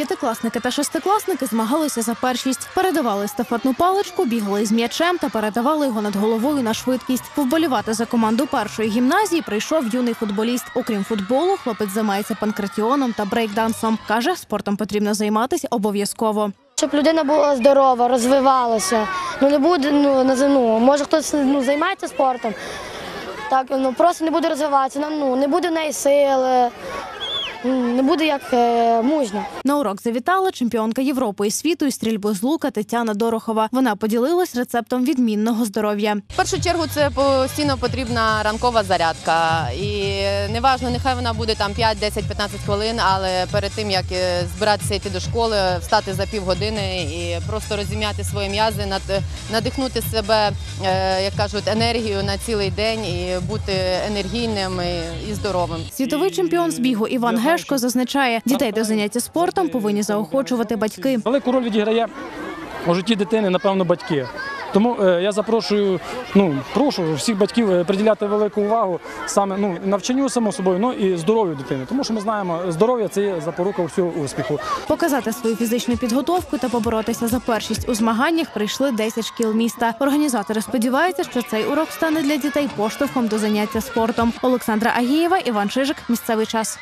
П'ятикласники та шестикласники змагалися за першість, передавали естафетну паличку, бігали з м'ячем та передавали його над головою на швидкість. Повболівати за команду першої гімназії прийшов юний футболіст. Окрім футболу, хлопець займається панкратіоном та брейкдансом. каже, спортом потрібно займатися обов'язково. Щоб людина була здорова, розвивалася. Ну не буде, ну не знаю, ну, може хтось ну, займається спортом. Так, ну просто не буде розвиватися, ну, не буде в неї сили, не буде як е, мужня. На урок завітала чемпіонка Європи і світу із стрільби з лука Тетяна Дорохова. Вона поділилась рецептом відмінного здоров'я. В першу чергу це постійно потрібна ранкова зарядка. І неважно, нехай вона буде там 5, 10, 15 хвилин, але перед тим як е, збиратися йти до школи, встати за півгодини і просто розім'яти свої м'язи, над- надихнути себе, е, як кажуть, енергію на цілий день і бути енергійним і- і здоровим. Світовий чемпіон з бігу Іван Гешко зазначає, дітей до заняття спортом повинні заохочувати батьки. Велику роль відіграє у житті дитини, напевно, батьки. Тому е, я запрошую, ну прошу всіх батьків е, приділяти велику увагу саме ну навчанню само собою, ну і здоров'ю дитини. Тому що ми знаємо, здоров'я це є запорука всього успіху. Показати свою фізичну підготовку та поборотися за першість у змаганнях прийшли 10 шкіл міста. Організатори сподіваються, що цей урок стане для дітей поштовхом до заняття спортом. Олександра Агієва, Іван Чижик. Місцевий час.